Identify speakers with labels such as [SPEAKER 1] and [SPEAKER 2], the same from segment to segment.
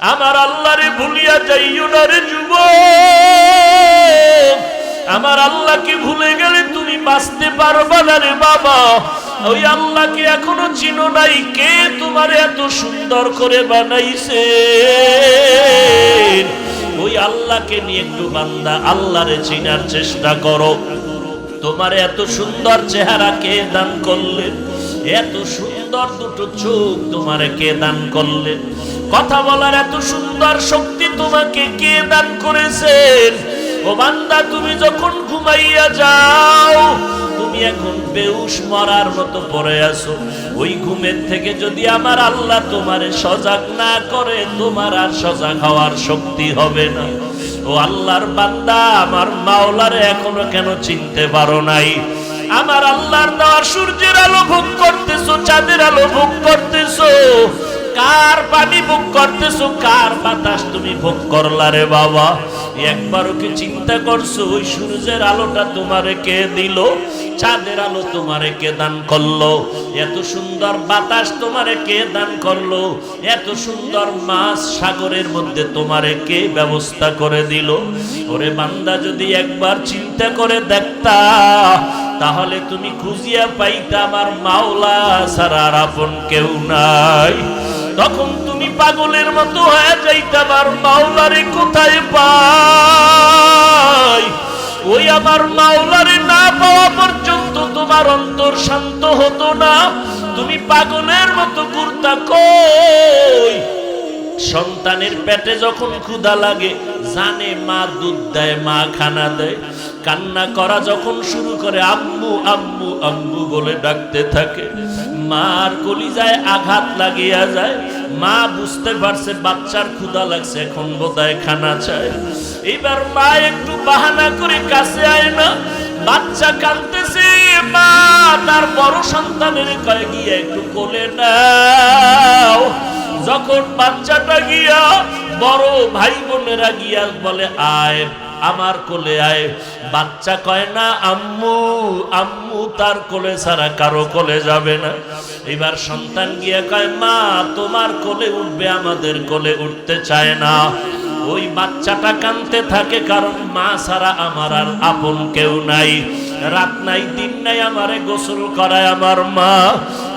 [SPEAKER 1] আমার আল্লাহরে ভুলিয়া যাইও না রে যুব আমার আল্লাহকে ভুলে গেলে তুমি বাঁচতে পারবা না রে বাবা। ওই আল্লাহকে এখনও চিনো নাই, কে তোমার এত সুন্দর করে বানাইছে? ওই আল্লাহকে নিয়ে একটু বান্দা, আল্লাহরে চিনার চেষ্টা করো। তোমার এত সুন্দর চেহারা কে দান করলেন এত সুন্দর দুটো চোখ তোমার কে দান করলেন কথা বলার এত সুন্দর শক্তি তোমাকে কে দান করেছেন ও বান্দা, তুমি যখন ঘুমাইয়া যাও, তুমি এখন বেউস মরার মতো পড়ে আছো। ওই ঘুমের থেকে যদি আমার আল্লাহ তোমারে সজাগ না করে, তোমার আর সজাগ হওয়ার শক্তি হবে না। ও আল্লাহর বান্দা, আমার মাওলারে এখনও কেন চিনতে পারো নাই? আমার আল্লাহর দেওয়া সূর্যের আলো ভোগ করতেছো, চাঁদের আলো ভোগ করতেছো। কার পানি ভোগ করতেছো? কার বাতাস তুমি ভোগ করলা রে বাবা? একবারও কি চিন্তা করছ, ওই সূর্যের আলোটা তোমারে কে দিল? চাঁদের আলো তোমারে কে দান করল? এত সুন্দর বাতাস তোমারে কে দান করল? এত সুন্দর মাছ সাগরের মধ্যে তোমারে কে ব্যবস্থা করে দিল? ওরে বান্দা, যদি একবার চিন্তা করে দেখতা, তাহলে তুমি খুঁজিয়া পাইতা আমার মাওলা আর আপন কেউ নাই। তখন তুমি পাগলের মতো হয়ে যাইতে আমার মাওলারে কোথায় পাই? ওই আমার মাওলারে না পাওয়া পর্যন্ত তোমার অন্তর শান্ত হতো না। তুমি পাগলের মতো ঘুরতা কই? সন্তানের পেটে যখন ক্ষুধা লাগে, জানে মা দুধ দেয়, মা খানা দেয়। কান্না করা যখন শুরু করে, আম্মু আম্মু আম্মু বলে ডাকতে থাকে। মার কলিজায় আঘাত লাগিয়া যায়। মা বুঝতে পারছে বাচ্চার ক্ষুধা লাগছে, এখন বোধহয় খানা চায়। এবার মা একটু বাহানা করে কাছে আয় না। বাচ্চা কাঁদতেছে, মা তার বড় সন্তানের কয়ে গিয়ে একটু কোলে নাও। যখন বাচ্চাটা গিয়া বড় ভাই বোনেরা গিয়া বলে, আয় আমার কোলে আয়। বাচ্চা কয় না, আম্মু আম্মু তার কোলে ছাড়া কারও কোলে যাবে না। এবার সন্তান গিয়া কয়, মা, তোমার কোলে উঠবে, আমাদের কোলে উঠতে চায় না। ওই বাচ্চাটা কানতে থাকে, কারণ মা ছাড়া আমার আর আপন কেউ নাই। রাত নাই, দিন নাই, আমারে গোসল করায় আমার মা,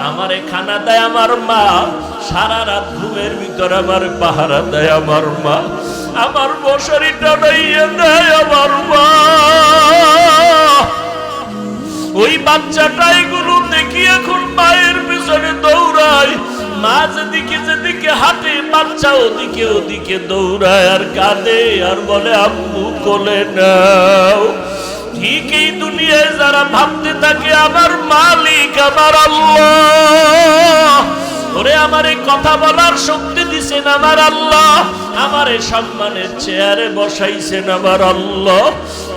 [SPEAKER 1] আমারে খানা দেয় আমার মা, সারা রাত ঘুমের ভিতর আমার পাহারা দেয় আমার মা। আমার মশারিটা নাইয়ে দেয় আমার মা। ওই বাচ্চাটা এগুলো দেখি এখন মায়ের পিছনে দৌড়ায়। মা যেদিকে যেদিকে হাঁটে, বাচ্চা ওদিকে ওদিকে দৌড়ায় আর কাঁদে আর বলে, আম্মু কোলে নাও। ঠিক এই দুনিয়ায় যারা ভাবতে থাকে, আমার মালিক, আমার আল্লাহ। ওরে আমার এই কথা বলার শক্তি দিছেন আমার আল্লাহ। আমার এই সম্মানের চেয়ারে বসাইছেন আমার আল্লাহ।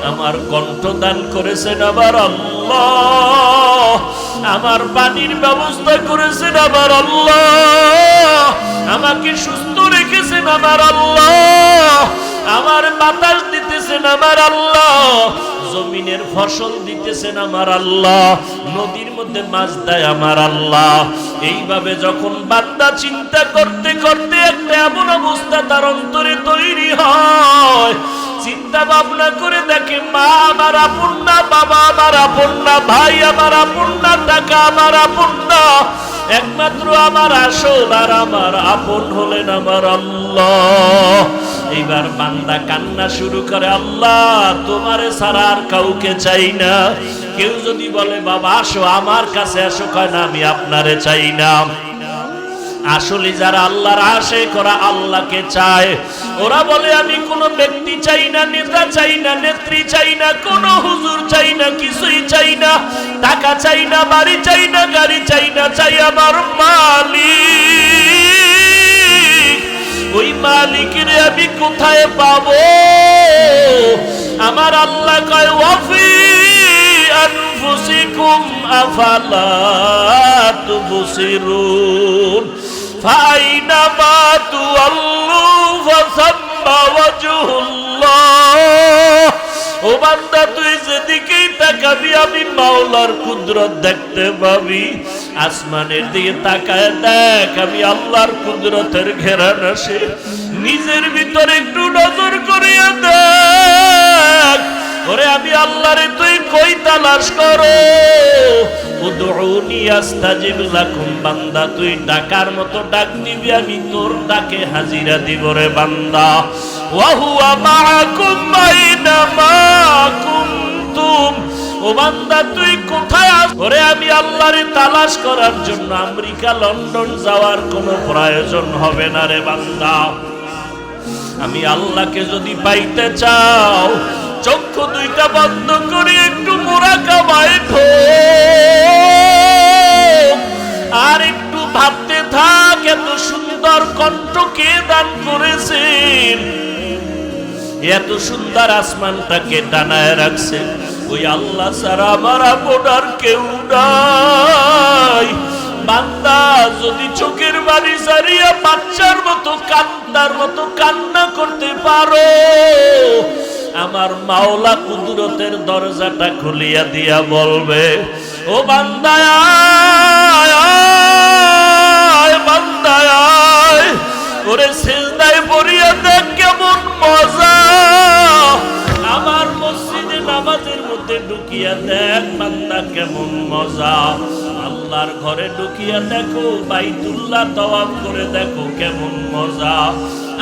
[SPEAKER 1] আমার কণ্ঠ দান করেছেন আমার আল্লাহ। আমার পানির ব্যবস্থা করেছেন আমার আল্লাহ। আমাকে সুস্থ রেখেছেন আমার আল্লাহ। আমার বাতাস দিতেছেন আমার আল্লাহ। জমিনের ফসল দিতেছেন আমার আল্লাহ, নদীর মধ্যে মাছ দেয় আমার আল্লাহ। এইভাবে যখন বান্দা চিন্তা করতে করতে একটা এমন অবস্থা তার অন্তরে তৈরি হয়। চিন্তা ভাবনা করে দেখে, মা আমার আপন না, বাবা আমার আপন না, ভাই আমার আপন না টাকা আমার আপন না। একমাত্র আমার আসল আর আমার আপন হলেন আমার আল্লাহ। এইবার বান্দা কান্না শুরু করে, আল্লাহ, তোমারে ছাড়া আর কাউকে চাই না। কেউ যদি বলে, বাবা, আসো, আমার কাছে আসো। কয়, না, আমি আপনারে চাই না। আসলে যারা আল্লাহর আশে করা আল্লাহকে চায়। ওরা বলে, আমি কোনো ব্যক্তি চাই না, নেতা চাই না, নেত্রী চাই না, কোনো হুজুর চাই না, কিছুই চাই না, টাকা চাই না, বাড়ি চাই না, গাড়ি চাই না, চাই আমার মালিক। ওই মালিকের আমি কোথায় পাবো? আমার আল্লাহ কয়, ওয়াফি আনফুসিকুম, আফালা তুবসিরুন? ফাইনামা তুআল্লু ফাসাম্মা ওয়াজহুল্লাহ। ও বান্দা, তুই যেদিকেই তাকাবি, আমি মাওলার কুদরত দেখতে পাবি। আসমানের দিকে তাকায় দেখ, আমি আল্লাহর কুদরতের ঘেরান আসে নিজের ভিতরে একটু নজর করিয়া দেখ। ওরে, আমি আল্লাহরে তুই কই তালাশ করো? উদউনি আস্তাজিব বান্দা, তুই ডাকার মতো ডাক আমি তোর ডাকে হাজিরা দিব রে বান্দা। ও বান্দা, তুই কোথায় আমি আল্লাহরে তালাশ করার জন্য আমেরিকা, লন্ডন যাওয়ার কোনো প্রয়োজন হবে না রে বান্দা। আমি আল্লাহকে যদি পাইতে চাও, চক্ষু দুইটা বন্ধ করে কণ্ঠ কে দান করেছেন এত সুন্দর আসমানটাকে টানায় রাখছে। ওই আল্লাহ ছাড়া আমার আপনার কেউ নাই। বান্দা, যদি চোখের বাড়ি সারিয়া বাচ্চার মতো কান্নার মতো কান্না করতে পারো, আমার মাওলা কুদরতের দরজাটা খুলিয়া দিয়া বলবে, ও বান্দায় ওরে সেজদায় পড়িয়া দেখ কেমন মজা। আমার মসজিদে নামাজের মধ্যে ঢুকিয়া দেখ বান্দা কেমন মজা। আল্লাহর ঘরে ঢুকিয়া দেখো, বাইতুল্লাহ তওয়াব করে দেখো কেমন মজা।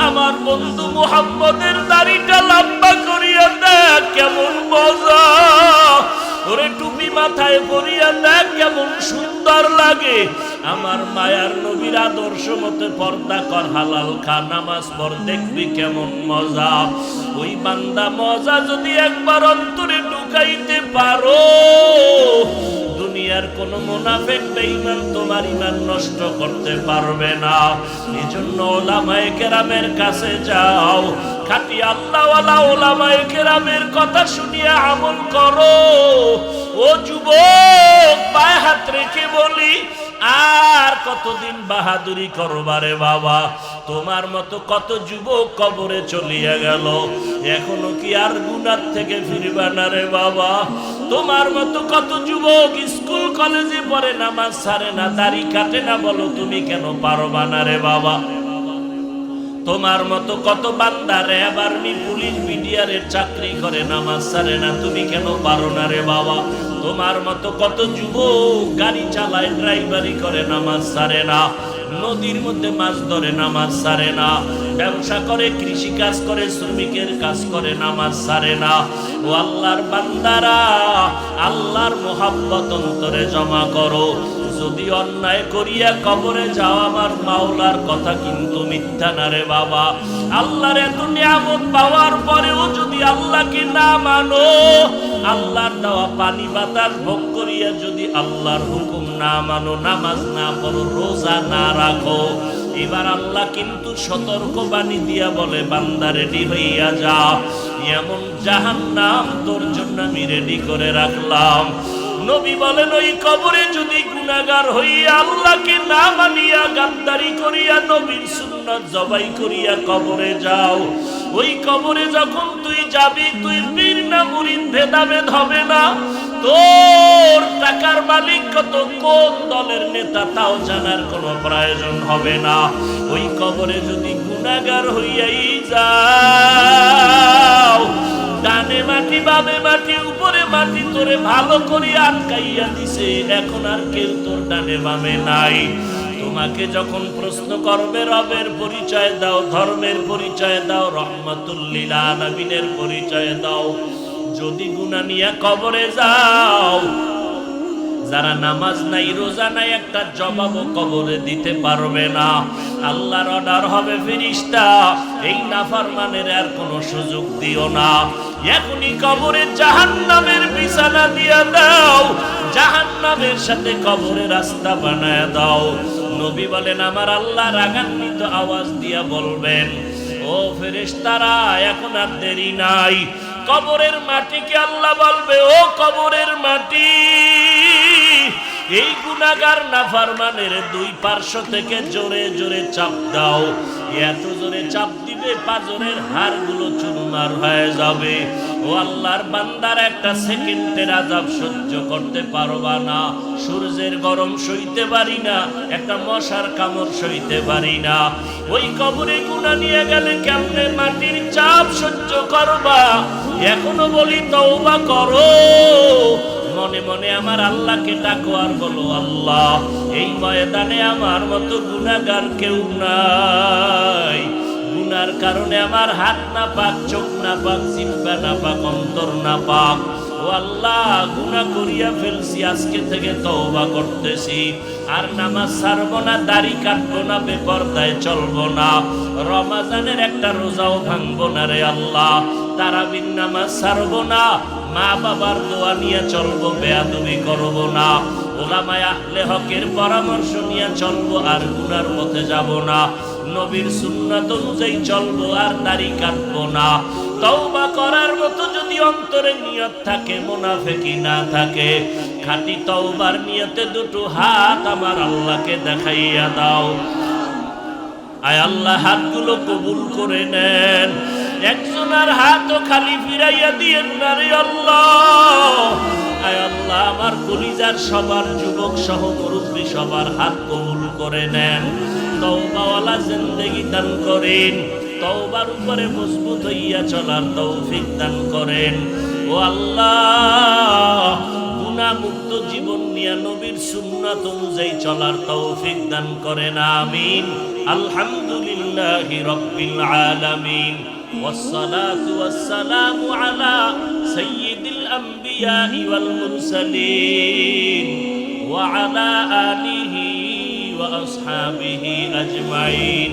[SPEAKER 1] আমার বন্ধু মুহাম্মদের দাড়িটা লম্বা করিয়া দেখ কেমন মজা। ওরে টুপি মাথায় পরিয়া দেখ কেমন সুন্দর লাগে। আমার মায়ার নবীর আদর্শ মতে পর্দা কর, হালাল খা, নামাজ পর দেখবি কেমন মজা। ওই বান্দা মজা যদি একবার অন্তরে ঢুকাইতে পারো। দুনিয়ার কোন মুনাফেক বেঈমান তোমার ইমান নষ্ট করতে পারবে না। এজন্য ওলামায়ে কেরামের কাছে যাও। খাটি আল্লাহওয়ালা ওলামায়ে কেরামের কথা শুনিয়ে আমল করো। ও যুবক, পায়ে হাত রেখে বলি আর কতদিন বাহাদুরি করবারে বাবা? তোমার মতো কত যুবক কবরে চলিয়া গেল। এখনও কি আর গুনার থেকে ফিরবা না রে বাবা? তোমার মতো কত যুবক স্কুল, কলেজে পড়ে নামাজ সারে না, দাড়ি কাটে না, বলো তুমি কেন পারবা না রে বাবা? তোমার মতো কত বান্দা র্যাব আর্মি পুলিশ মিডিয়ারের চাকরি করে, নামাজ সারে না, তুমি কেন পারো না রে বাবা? তোমার মতো কত যুবক গাড়ি চালায়, ড্রাইভারি করে, নামাজ সারে না। নদীর মধ্যে মাছ ধরে, নামাজ সারে না। ব্যবসা করে কৃষি কাজ করে, শ্রমিকের কাজ করে, নামাজ সারে না। ও আল্লাহর বান্দারা, আল্লাহর মোহাব্বত অন্তরে জমা করো। যদি অন্যায় করিয়া কবরে যাও, আমার মাওলার কথা কিন্তু মিথ্যা না রে বাবা। আল্লাহর এত নিয়ামত পাওয়ার পরেও যদি আল্লাহকে না মানো, আল্লাহর দেওয়া পানি বাতাস ভোগ করিয়া যদি আল্লাহর হুকুম না মানো, নামাজ না পড়ো, রোজা না রাখো, এবার আল্লাহ কিন্তু সতর্ক বাণী দিয়া বলে, বান্দা রেডি হইয়া যা। এমন জাহান নাম তোর জন্য আমি রেডি করে রাখলাম। নবী বলেন, ওই কবরে যদি গুণাগার হইয়া আল্লাহকে না মানিয়া গাদ্দারি করিয়া নবীর সুন্নাত জবাই করিয়া কবরে যাও। ওই কবরে যখন তুই যাবি, তুই বীর না মুরিদ, ভেদাভেদ হবে না। তোর টাকার মালিক কত, কোন দলের নেতা তাও জানার কোনো প্রয়োজন হবে না। ওই কবরে যদি গুণাগার হইয়াই যাও ডানে মাটি, বামে মাটি, উপরে মাটি তোরে ভালো করে আটকাইয়া দিছে। এখন আর কেউ তোর ডানে বামে নাই। তোমাকে যখন প্রশ্ন করবে, রবের পরিচয় দাও, ধর্মের পরিচয় দাও, রহমতুল্লিল আলমিনের পরিচয় দাও। যদি গুনা নিয়ে কবরে যাও যারা নামাজ নাই, রোজা নাই, একটা জবাবও কবরে দিতে পারবে না। আল্লাহর অর্ডার হবে ফিরিস্তা। এই নাফারমানের আর কোনো সুযোগ দিও না। এখনই কবরে জাহান্নামের বিছানা দিয়ে দাও। জাহান্নামের সাথে কবরে রাস্তা বানায় দাও। নবী বলেন, আমার আল্লাহ রাগান্বিত আওয়াজ দিয়া বলবেন, ও ফেরেশতারা এখন আর দেরি নাই। কবরের মাটিকে আল্লাহ বলবে? ও কবরের মাটি। এই গুনাগার নাফারমানের দুই পার্শ্ব থেকে জোরে জোরে চাপ দাও। এত জোরে চাপ দিবে পাজরের হাড়গুলো চুরমার হয়ে যাবে। ও আল্লাহর বান্দার একটা সেকেন্ডের আজাব সহ্য করতে পারবা না। সূর্যের গরম সইতে পারি না, একটা মশার কামড় সইতে পারি না। ওই কবরে গুণা নিয়ে গেলে কেমনে মাটির চাপ সহ্য করবা? এখনও বলি তওবা করো। মনে মনে আমার আল্লাহকে ডাকো আর বলো, আল্লাহ, এই ময়দানে আমার মতো গুণাগার কেউ নাই। গুনার কারণে আমার হাত না পাক, চোখ না পাক, জিব্বা না পাক, অন্তর না পাক। আল্লাহ, গুনাহ করিয়া ফেলছি, আজকে থেকে তওবা করতেছি। আর নামাজ ছাড়বো না, দাড়ি কাটবো না, বেপরদায় চলবো না। রমাজানের একটা রোজাও ভাঙবো না রে আল্লাহ। তারাবির নামাজ ছাড়বো না মা বাবার দোয়া নিয়ে চলবো, বেয়াদবি করব না। ওলামায় আহলে পরামর্শ নিয়ে চলবো, আর গুনার পথে যাব না। নবীর সুন্নাত অনুযায়ী চলবো, আর দাড়ি কাটবো না। তওবা করার মতো যদি অন্তরে নিয়ত থাকে মুনাফেকি না থাকে, খাঁটি তওবার নিয়তে দুটো হাত আমার আল্লাহকে দেখাইয়া দাও। আয় আল্লাহ, হাতগুলো কবুল করে নেন। একজনের হাতও খালি ফিরাইয়া দিয়েন না রে আল্লাহ। আয় আল্লাহ, আমার কলিজার সবার, যুবক সহ মুরব্বী সবার হাত কবুল করে নেন। তওবাওয়ালা জিন্দেগি দান করেন। তওবার উপরে মজবুত হইয়া চলার তৌফিক দান করেন ও আল্লাহ গুণামুক্ত জীবন নিয়া নবীর সুন্নাত অনুযায়ী চলার তৌফিক দান করেন আমিন আলহামদুলিল্লাহ রব্বিল আলামিন والصلاة والسلام على سيد الأنبياء والمرسلين وعلى آله وأصحابه أجمعين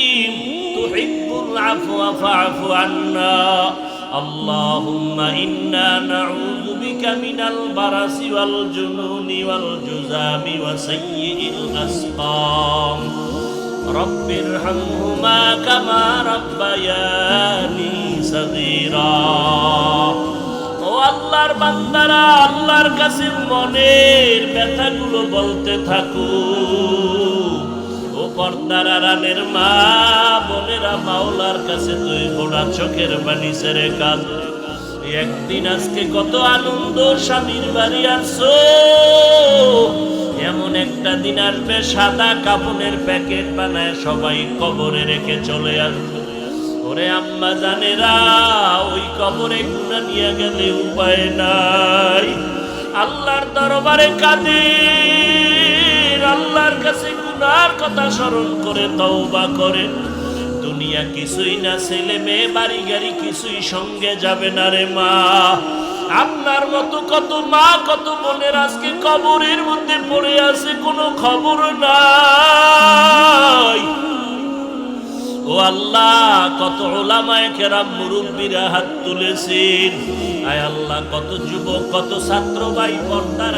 [SPEAKER 1] العفو فاعف عنا اللهم إنا نعوذ بك من البرص والجنون والجزام وسيء الأسقام رب ارحمهما كما ربياني صغيرا ও আল্লাহর বান্দারা আল্লাহর কাছে মনের ব্যথাগুলো বলতে থাকো ও পর্দার আরামের মা বোনেরা মাওলার কাছে তুই গোড়া চোখের বাণী সেরে কাজ একদিন আজকে কত আনন্দ, স্বামীর বাড়ি আসছো এমন একটা দিন আসবে, সাদা কাপনের প্যাকেট বানায় সবাই কবরে রেখে চলে আসবে। ওরে আম্মা জানেরা, ওই কবরে গুণা নিয়ে গেলে উপায় নাই। আল্লাহর দরবারে কাঁদে আল্লাহর কাছে গুনার কথা স্মরণ করে তওবা করে। দুনিয়া কিছুই না, ছেলে মেয়ে, বাড়ি গাড়ি কিছুই সঙ্গে যাবে না রে মা। আপনার মতো কত মা, কত বোনের আজকে কবরের মধ্যে পড়ে আছে, কোনো খবর নাই। ও আল্লাহ, কত ওলামায় কেরাম মুরব্বীরা হাত তুলেছেন। আয় আল্লাহ, কত যুবক, কত ছাত্র ভাই পর্দার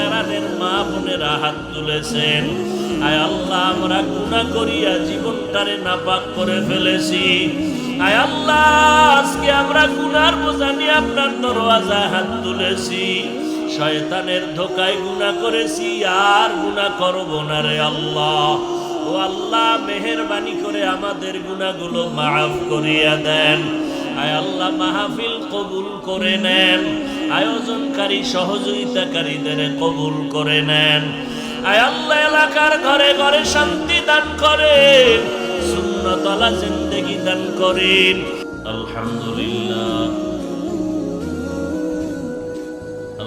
[SPEAKER 1] মা বোনেরা হাত তুলেছেন। আয় আল্লাহ, আমরা গুণা করিয়া জীবনটারে নাপাক করে ফেলেছি। আয় আল্লাহ, আজকে আমরা গুনার বোঝা নিয়ে আপনার দরওয়াজায় হাত তুলেছি। শয়তানের ধোকায় গুণা করেছি, আর গুণা করব না রে আল্লাহ। ও আল্লাহ, মেহরবানি করে আমাদের গুণাগুলো মাফ করিয়া দেন। আয় আল্লাহ, মাহফিল কবুল করে নেন। আয়োজনকারী, সহযোগিতাকারীদের কবুল করে নেন। আয় আল্লাহ এলাকার ঘরে ঘরে শান্তি দান করেন শূন্যতলা জিন্দেগি দান করেন আলহামদুলিল্লাহ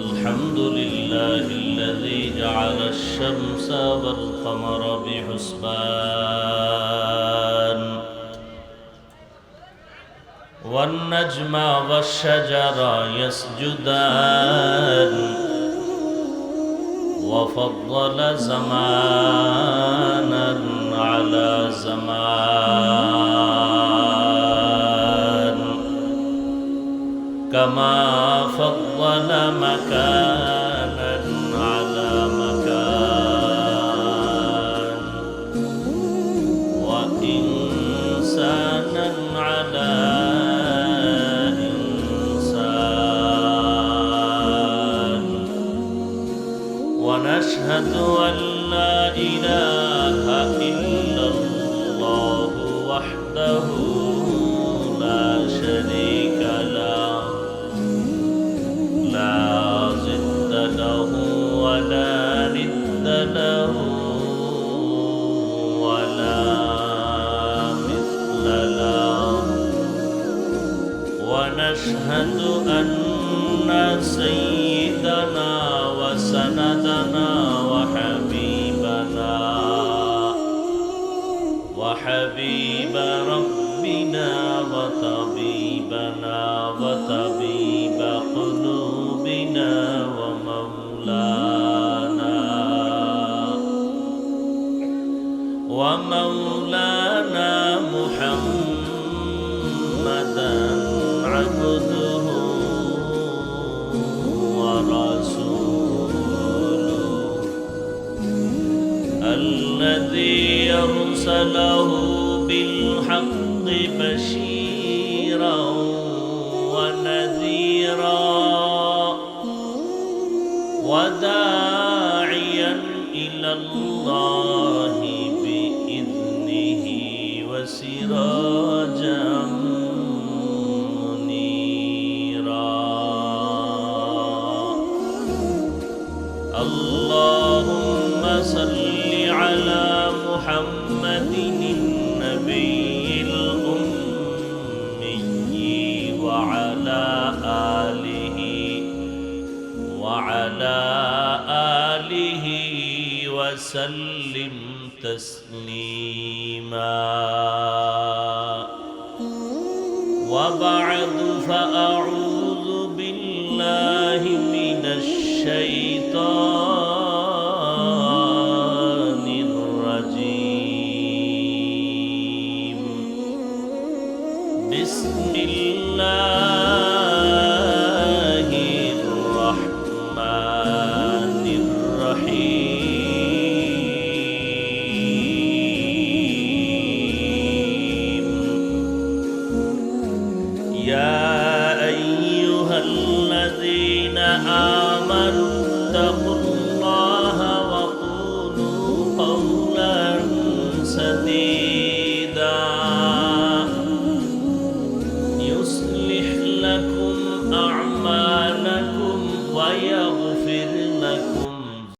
[SPEAKER 1] الحمد لله الذي جعل الشمس والقمر بحسبان والنجم والشجر يسجدان وفضل زمانا على زمان. كما فضل مكانا ونشهد أن لا إله وحبيب ربنا وطبيبنا وطبيب قلوبنا ومولانا. ومولانا محمدا عبده ورسوله الذي أرسله بالحق بشيرا ونذيرا وداعيا إلى الله. وعلى آله وعلى آله وسلم تسليما. وبعد فأعوذ